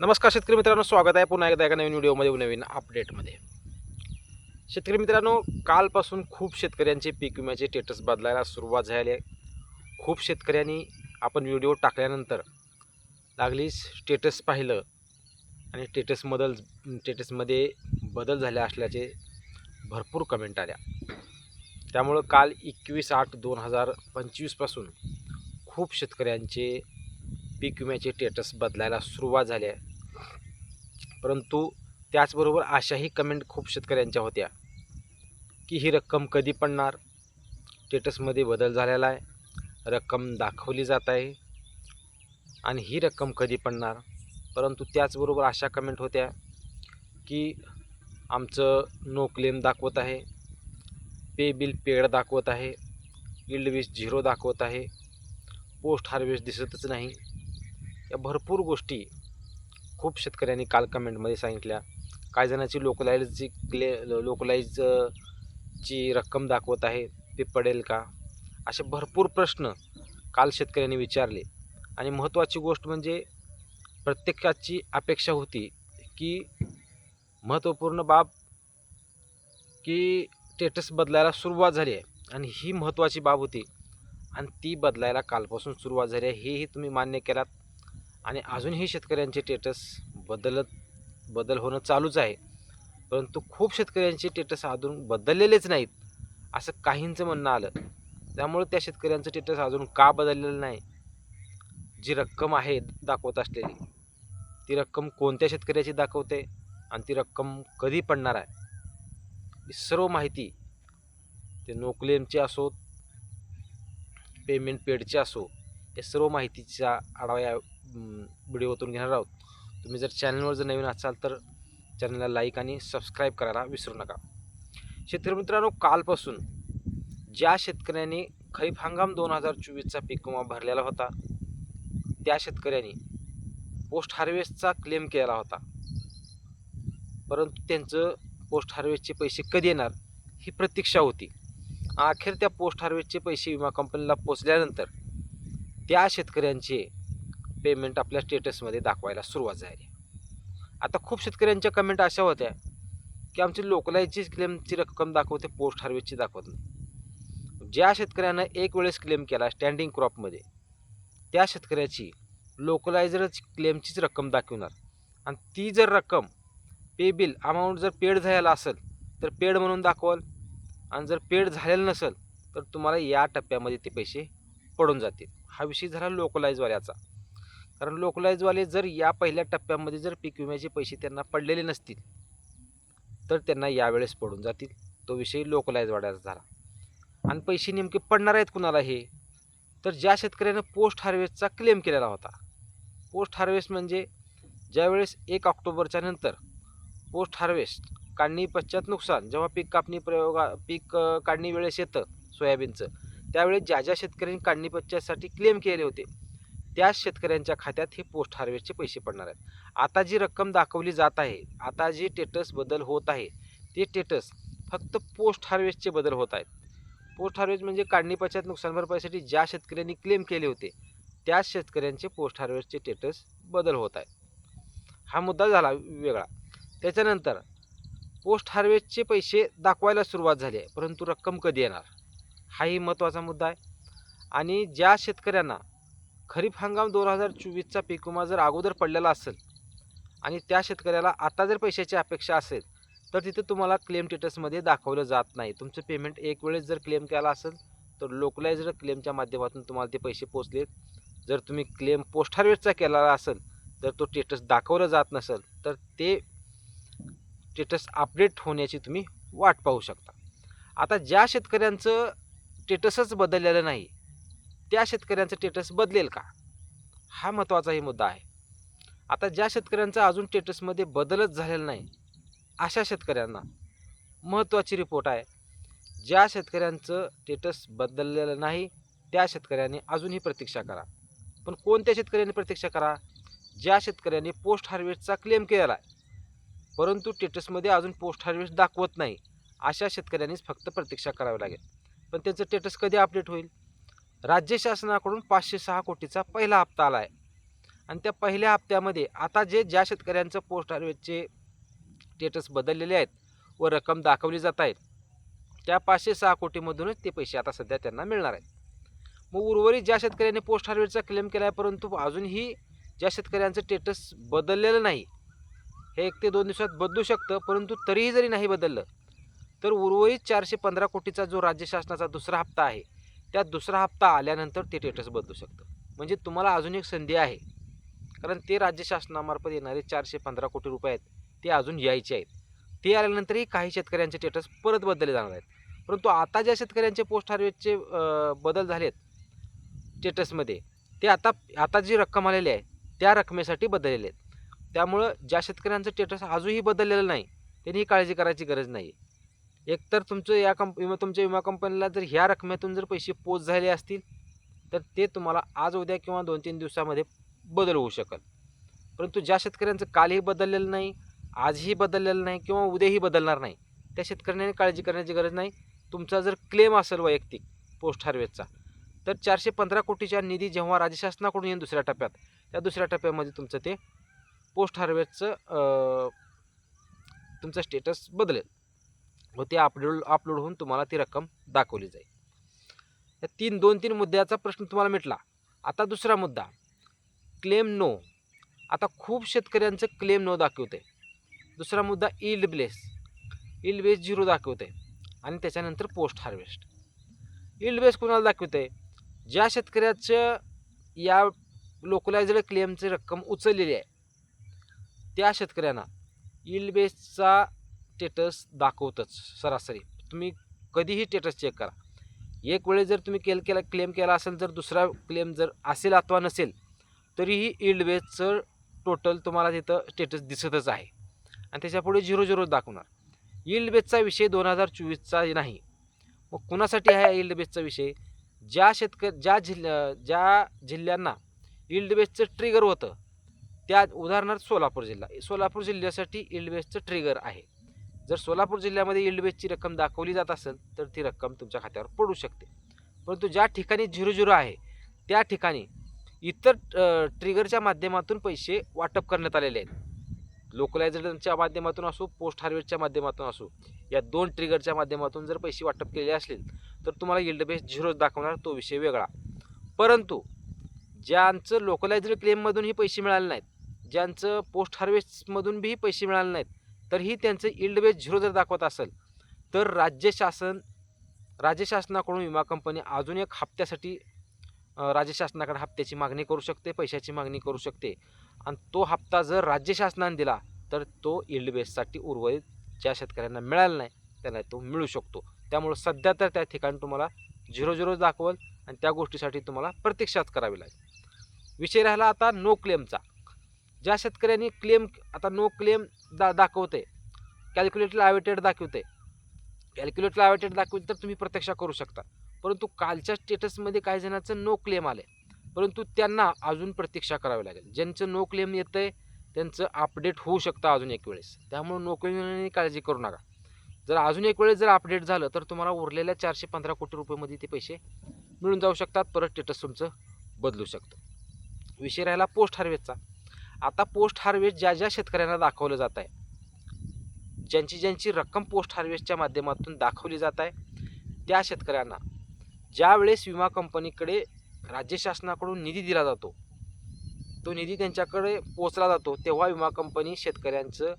नमस्कार शेतकरी मित्रांनो स्वागत आहे पुन्हा एकदा एका नवीन व्हिडिओमध्ये नवीन अपडेटमध्ये शेतकरी मित्रांनो कालपासून खूप शेतकऱ्यांचे पीक विम्याचे स्टेटस बदलायला सुरुवात झाली आहे. खूप शेतकऱ्यांनी आपण व्हिडिओ टाकल्यानंतर लागली स्टेटस पाहिलं आणि स्टेटस बदल स्टेटसमध्ये बदल झाले असल्याचे भरपूर कमेंट आल्या. त्यामुळं काल एकवीस आठ दोन हजार पंचवीसपासून खूप शेतकऱ्यांचे पीक विम्याचे स्टेटस बदलायला सुरुवात झाली आहे. परंतु त्याचबरोबर अशाही कमेंट खूप शेतकऱ्यांच्या होत्या. की ही रक्कम कधी पडणार? स्टेटसमध्ये बदल झालेला आहे. रक्कम दाखवली जात आहे. आणि ही रक्कम कधी पडणार? परंतु त्याचबरोबर अशा कमेंट होत्या की आमचं नो क्लेम दाखवत आहे. पे बिल पेड दाखवत आहे. इल्ड वीस झिरो दाखवत आहे. पोस्ट हार्वेस्ट दिसतच नाही. या भरपूर गोष्टी खूप शेतकऱ्यांनी काल कमेंटमध्ये सांगितल्या. काही जणांची लोकलाईजची क्ले लोकलाईज ची रक्कम दाखवत आहे ते पडेल का? असे भरपूर प्रश्न काल शेतकऱ्यांनी विचारले. आणि महत्त्वाची गोष्ट म्हणजे प्रत्येकाची अपेक्षा होती की महत्त्वपूर्ण बाब की स्टेटस बदलायला सुरुवात झाली आहे. आणि ही महत्त्वाची बाब होती. आणि ती बदलायला कालपासून सुरुवात झाली आहे. हेही तुम्ही मान्य केलात. आणि अजूनही शेतकऱ्यांचे टेटस बदलत बदल होणं चालूच आहे. परंतु खूप शेतकऱ्यांचे टेटस अजून बदललेलेच नाहीत असं काहींचं म्हणणं आलं. त्यामुळे त्या शेतकऱ्यांचं टेटस अजून का बदललेलं नाही? जी रक्कम आहे दाखवत असलेली ती रक्कम कोणत्या शेतकऱ्याची दाखवते आणि ती रक्कम कधी पडणार आहे? ही सर्व माहिती ते नो क्लेमची पेमेंट पेडची असो या सर्व माहितीचा आढावा या व्हिडिओतून घेणार आहोत. तुम्ही जर चॅनलवर जर नवीन असाल तर चॅनलला लाईक आणि सबस्क्राईब करायला विसरू नका. शेतकरी मित्रांनो कालपासून ज्या शेतकऱ्यांनी खरीप हंगाम दोन हजार चोवीसचा पीक विमा भरलेला होता त्या शेतकऱ्यांनी पोस्ट हार्वेस्टचा क्लेम केला होता. परंतु त्यांचं पोस्ट हार्वेस्टचे पैसे कधी येणार ही प्रतीक्षा होती. अखेर त्या पोस्ट हार्वेस्टचे पैसे विमा कंपनीला पोचल्यानंतर त्या शेतकऱ्यांचे पेमेंट आपल्या स्टेटसमध्ये दाखवायला सुरुवात झाली. आता खूप शेतकऱ्यांच्या कमेंट अशा होत्या की आमची लोकलाईजची क्लेमची रक्कम दाखवते पोस्ट हार्वेस्टची दाखवत नाही. ज्या शेतकऱ्यानं एक वेळेस क्लेम केला स्टँडिंग क्रॉपमध्ये त्या शेतकऱ्याची लोकलायझरच क्लेमचीच रक्कम दाखवणार. आणि ती जर रक्कम पे बिल अमाऊंट जर पेड झालेला असेल तर पेड म्हणून दाखवाल. आणि जर पेड झालेलं नसेल तर तुम्हाला या टप्प्यामध्ये ते पैसे पडून जातील. हा विषय झाला लोकलाईजवाल्याचा कारण लोकलाईजवाले जर या पहिल्या टप्प्यामध्ये जर पीक विम्याचे पैसे त्यांना पडलेले नसतील तर त्यांना यावेळेस पडून जातील. तो विषय लोकलाईजवाल्याचा झाला. आणि पैसे नेमके पडणार आहेत कुणाला हे? तर ज्या शेतकऱ्यानं पोस्ट हार्वेस्टचा क्लेम केलेला होता. पोस्ट हार्वेस्ट म्हणजे ज्यावेळेस एक ऑक्टोबरच्या नंतर पोस्ट हार्वेस्ट काढणी पश्चात नुकसान जेव्हा पीक कापणी प्रयोगा पीक काढणी वेळेस येतं सोयाबीनचं त्यावेळेस ज्या ज्या शेतकऱ्यांनी काढणी पश्चातसाठी क्लेम केले होते त्याच शेतकऱ्यांच्या खात्यात हे पोस्ट हार्वेस्टचे पैसे पडणार आहेत. आता जी रक्कम दाखवली जात आहे आता जी टेटस बदल होत आहे ते टेटस फक्त पोस्ट हार्वेस्टचे बदल होत आहेत. पोस्ट हार्वेस्ट म्हणजे काढणी पश्चात नुकसान भरपाईसाठी ज्या शेतकऱ्यांनी क्लेम केले होते त्याच शेतकऱ्यांचे पोस्ट हार्वेस्टचे स्टेटस बदल होत आहेत हा मुद्दा झाला वेगळा. त्याच्यानंतर पोस्ट हार्वेस्टचे पैसे दाखवायला सुरुवात झाली आहे परंतु रक्कम कधी येणार? हाही महत्त्वाचा मुद्दा आहे. आणि ज्या शेतकऱ्यांना खरीप हंगाम दोन हजार चोवीसचा पीक विमा जर अगोदर पडलेला असेल आणि त्या शेतकऱ्याला आता जर पैशाची अपेक्षा असेल तर तिथे तुम्हाला क्लेम स्टेटसमध्ये दाखवलं जात नाही. तुमचं पेमेंट एक वेळेस जर क्लेम केला असेल तर लोकलाइज्ड क्लेमच्या माध्यमातून तुम्हाला ते पैसे पोचलेत जर तुम्ही क्लेम पोस्ट हार्वेस्टचा केलेला असेल जर तो स्टेटस दाखवलं जात नसेल तर ते स्टेटस अपडेट होण्याची तुम्ही वाट पाहू शकता. आता ज्या शेतकऱ्यांचं स्टेटसच बदललेलं नाही त्या शेतकऱ्यांचं स्टेटस बदलेल का? हा महत्त्वाचाही मुद्दा आहे. आता ज्या शेतकऱ्यांचा अजून स्टेटसमध्ये बदलच झालेला नाही अशा शेतकऱ्यांना महत्त्वाची रिपोर्ट आहे. ज्या शेतकऱ्यांचं स्टेटस बदललेलं नाही त्या शेतकऱ्यांनी अजूनही प्रतीक्षा करा. पण कोणत्या शेतकऱ्यांनी प्रतीक्षा करा? ज्या शेतकऱ्यांनी पोस्ट हार्वेस्टचा क्लेम केलेला आहे. परंतु स्टेटसमध्ये अजून पोस्ट हार्वेस्ट दाखवत नाही अशा शेतकऱ्यांनीच फक्त प्रतीक्षा करावी लागेल. पण त्यांचं स्टेटस कधी अपडेट होईल? राज्य शासनाकडून पाचशे सहा कोटीचा पहिला हप्ता आला आहे आणि त्या पहिल्या हप्त्यामध्ये आता जे ज्या शेतकऱ्यांचं पोस्ट हार्वेस्टचे स्टेटस बदललेले आहेत व रक्कम दाखवली जात आहेत त्या पाचशे सहा कोटीमधूनच ते पैसे आता सध्या त्यांना मिळणार आहेत. मग उर्वरित ज्या शेतकऱ्यांनी पोस्ट हार्वेस्टचा क्लेम केला आहे परंतु अजूनही ज्या शेतकऱ्यांचं स्टेटस बदललेलं नाही हे एक ते दोन दिवसात बदलू शकतं परंतु तरीही जरी नाही बदललं तर उर्वरित चारशे पंधरा कोटीचा जो राज्य शासनाचा दुसरा हप्ता आहे त्या दुसरा हप्ता आल्यानंतर ते स्टेटस बदलू शकतं. म्हणजे तुम्हाला अजून एक संधी आहे. कारण ते राज्य शासनामार्फत येणारे चारशे पंधरा कोटी रुपये आहेत ते अजून यायचे आहेत. ते आल्यानंतरही काही शेतकऱ्यांचे स्टेटस परत बदलले जाणार आहेत. परंतु आता ज्या शेतकऱ्यांचे पोस्ट हार्वेस्टचे बदल झालेत स्टेटसमध्ये ते आता आता जी रक्कम आलेली आहे त्या रकमेसाठी बदललेले आहेत. त्यामुळं ज्या शेतकऱ्यांचं स्टेटस अजूनही बदललेलं नाही त्यांनी काळजी करायची गरज नाही एकतर तुमचं या कंप विमा तुमच्या विमा कंपनीला जर ह्या रकमेतून जर पैसे पोच झाले असतील तर ते तुम्हाला आज उद्या किंवा दोन तीन दिवसामध्ये बदल होऊ शकेल. परंतु ज्या शेतकऱ्यांचं कालही बदललेलं नाही आजही बदललेलं नाही किंवा उद्याही बदलणार नाही त्या शेतकऱ्यांनी काळजी करण्याची गरज नाही. तुमचा जर क्लेम असेल वैयक्तिक पोस्ट हार्वेस्टचा तर चारशे पंधरा कोटीच्या निधी जेव्हा राज्य शासनाकडून येईल दुसऱ्या टप्प्यात त्या दुसऱ्या टप्प्यामध्ये तुमचं ते पोस्ट हार्वेस्टचं तुमचं स्टेटस बदलेल. व ते अपलोड अपलोड होऊन तुम्हाला ती रक्कम दाखवली जाईल. या तीन दोन तीन मुद्द्याचा प्रश्न तुम्हाला मिटला. आता दुसरा मुद्दा. क्लेम नो आता खूप शेतकऱ्यांचं क्लेम नो दाखवते दुसरा मुद्दा yield bless yield base zero दाखवते आणि त्याच्यानंतर पोस्ट हार्वेस्ट इल्ड बेस कोणाला दाखवते ज्या शेतकऱ्याचं या लोकलायझड क्लेमची रक्कम उचललेली आहे त्या शेतकऱ्यांना. इल्ड बेसचा स्टेटस दाखवतच सरासरी. तुम्ही कधीही स्टेटस चेक करा. एक वेळेस जर तुम्ही केल केला क्लेम केला असेल जर दुसरा क्लेम जर असेल अथवा नसेल तरीही इल्ड बेसचं टोटल तुम्हाला तिथं स्टेटस दिसतच आहे. आणि त्याच्यापुढे झिरो झिरो दाखवणार. इल्ड बेसचा विषय दोन हजार चोवीसचा नाही. मग कुणासाठी आहे इल्ड बेसचा विषय? ज्या शेतक ज्या जिल्ह्या ज्या जिल्ह्यांना इल्ड बेसचं ट्रिगर होतं त्या उदाहरणार्थ सोलापूर जिल्हा. सोलापूर जिल्ह्यासाठी इल्ड बेसचं ट्रिगर आहे. जर सोलापूर जिल्ह्यामध्ये इल्ड बेसची रक्कम दाखवली जात असेल तर ती रक्कम तुमच्या खात्यावर पडू शकते. परंतु ज्या ठिकाणी झिरो झिरो आहे त्या ठिकाणी इतर ट्रिगरच्या माध्यमातून पैसे वाटप करण्यात आलेले आहेत. लोकलायझेशनच्या माध्यमातून असो पोस्ट हार्वेस्टच्या माध्यमातून असो या दोन ट्रिगरच्या माध्यमातून जर पैसे वाटप केलेले असतील तर तुम्हाला इल्ड बेस झिरोच दाखवणार तो विषय वेगळा. परंतु ज्यांचं लोकलायझड क्लेममधूनही पैसे मिळाले नाहीत ज्यांचं पोस्ट हार्वेस्टमधून बीही पैसे मिळाले नाहीत तर ही त्यांचं इल्ड बेस झिरो जर दाखवत असेल तर राज्य शासन राज्य शासनाकडून विमा कंपनी अजून एक हप्त्यासाठी राज्य शासनाकडे हप्त्याची मागणी करू शकते पैशाची मागणी करू शकते. आणि तो हप्ता जर राज्य शासनाने दिला तर तो इल्ड बेससाठी उर्वरित ज्या शेतकऱ्यांना मिळाला नाही त्यांना तो मिळू शकतो. त्यामुळं सध्या तर त्या ठिकाणी तुम्हाला झिरो झिरो दाखवल आणि त्या गोष्टीसाठी तुम्हाला प्रतीक्षाच करावी लागेल. विषय राहिला आता नो क्लेमचा ज्या शेतकऱ्यांनी क्लेम आता नो क्लेम दा दाखवते कॅल्क्युलेटर ॲवेटेड दाखवते. कॅल्क्युलेटर ॲवेटेड दाखवते तर तुम्ही प्रत्यक्ष करू शकता. परंतु कालच्या स्टेटसमध्ये काही जणांचं नो क्लेम आले परंतु त्यांना अजून प्रतीक्षा करावी लागेल. ज्यांचं नो क्लेम येतं आहे त्यांचं अपडेट होऊ शकतं अजून एक वेळेस. त्यामुळे नो क्लेमने काळजी करू नका. जर अजून एक वेळेस जर अपडेट झालं तर तुम्हाला उरलेल्या चारशे पंधरा कोटी रुपयेमध्ये ते पैसे मिळून जाऊ शकतात. परत स्टेटस तुमचं बदलू शकतं. विषय राहिला पोस्ट हार्वेस्टचा आता पोस्ट हार्वेस्ट ज्या ज्या शेतकऱ्यांना दाखवलं जात आहे ज्यांची ज्यांची रक्कम पोस्ट हार्वेस्टच्या माध्यमातून दाखवली जात आहे त्या शेतकऱ्यांना ज्यावेळेस विमा कंपनीकडे राज्य शासनाकडून निधी दिला जातो तो निधी त्यांच्याकडे पोचला जातो तेव्हा विमा कंपनी शेतकऱ्यांचं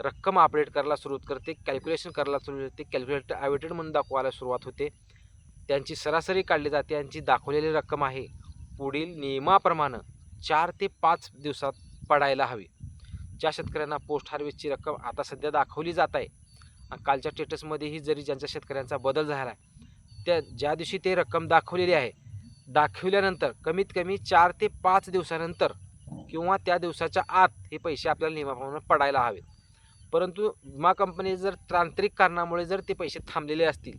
रक्कम अपडेट करायला सुरुवात करते कॅल्क्युलेशन करायला सुरू करते कॅल्क्युलेटर ॲवेटेड म्हणून दाखवायला सुरुवात होते. त्यांची सरासरी काढली जाते यांची दाखवलेली रक्कम आहे पुढील नियमाप्रमाणे चार ते पाच दिवसात पडायला हवी. ज्या शेतकऱ्यांना पोस्ट हार्वेस्टची रक्कम आता सध्या दाखवली जात आहे आणि कालच्या स्टेटसमध्येही जरी ज्यांच्या शेतकऱ्यांचा बदल झाला आहे त्या ज्या दिवशी ते रक्कम दाखवलेली आहे दाखवल्यानंतर कमीत कमी चार ते पाच दिवसानंतर किंवा त्या दिवसाच्या आत हे पैसे आपल्याला नियमाप्रमाणे पडायला हवेत परंतु विमा कंपनी जर तांत्रिक कारणामुळे जर ते पैसे थांबलेले असतील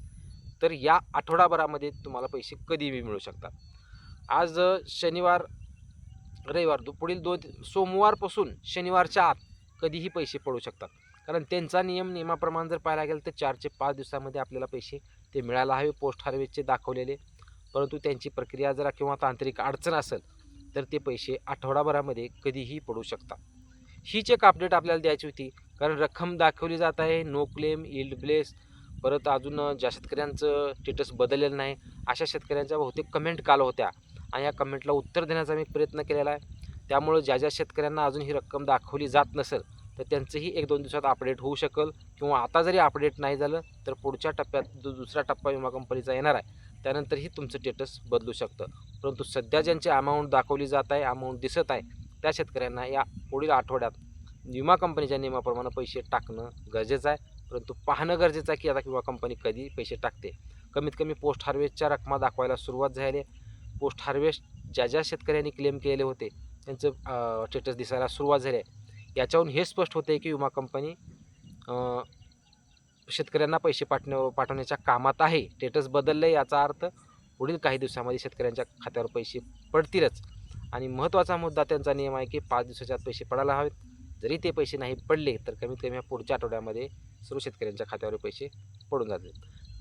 तर या आठवडाभरामध्ये तुम्हाला पैसे कधीही मिळू शकतात. आज शनिवार रविवार दु- पुढील दोन सोमवारपासून शनिवारच्या आत कधीही पैसे पडू शकतात. कारण त्यांचा नियम नियमाप्रमाणे जर पाहायला गेलं तर चार ते पाच दिवसामध्ये आपल्याला पैसे ते मिळायला हवे पोस्ट हार्वेस्टचे दाखवलेले. परंतु त्यांची प्रक्रिया जरा किंवा तांत्रिक अडचण असेल तर ते पैसे आठवडाभरामध्ये कधीही पडू शकतात. हीच एक अपडेट आपल्याला द्यायची होती. कारण रक्कम दाखवली जात आहे नो क्लेम इल्ड ब्लेस परत अजून ज्या शेतकऱ्यांचं स्टेटस बदललेलं नाही अशा शेतकऱ्यांच्या बहुतेक कमेंट काल होत्या. आणि या कमेंटला उत्तर देण्याचा मी प्रयत्न केलेला आहे. त्यामुळं ज्या ज्या शेतकऱ्यांना अजून ही रक्कम दाखवली जात नसेल तर त्यांचंही एक दोन दिवसात अपडेट होऊ शकेल किंवा आता जरी अपडेट नाही झालं तर पुढच्या टप्प्यात जो दुसरा टप्पा विमा कंपनीचा येणार आहे. त्यानंतरही तुमचं स्टेटस बदलू शकतं. परंतु सध्या ज्यांची अमाऊंट दाखवली जात आहे अमाऊंट दिसत आहे त्या शेतकऱ्यांना या पुढील आठवड्यात विमा कंपनीच्या नियमाप्रमाणे पैसे टाकणं गरजेचं आहे. परंतु पाहणं गरजेचं आहे की आता विमा कंपनी कधी पैसे टाकते. कमीत कमी पोस्ट हार्वेस्टच्या रकमा दाखवायला सुरुवात झाली आहे. पोस्ट हार्वेस्ट ज्या ज्या शेतकऱ्यांनी क्लेम केलेले होते त्यांचं स्टेटस दिसायला सुरुवात झाली आहे. याच्यावरून हे स्पष्ट होते की विमा कंपनी शेतकऱ्यांना पैसे पाठव पाठवण्याच्या कामात आहे. स्टेटस बदललं याचा अर्थ पुढील काही दिवसामध्ये शेतकऱ्यांच्या खात्यावर पैसे पडतीलच. आणि महत्त्वाचा मुद्दा त्यांचा नियम आहे की पाच दिवसाच्या आत पैसे पडायला हवेत. जरी ते पैसे नाही पडले तर कमीत कमी पुढच्या आठवड्यामध्ये सर्व शेतकऱ्यांच्या खात्यावर पैसे पडून जातील.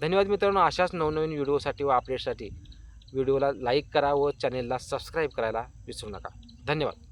धन्यवाद मित्रांनो. अशाच नवनवीन व्हिडिओसाठी व अपडेटसाठी व्हिडिओला लाईक करा व चॅनेलला सबस्क्राईब करायला विसरू नका. धन्यवाद.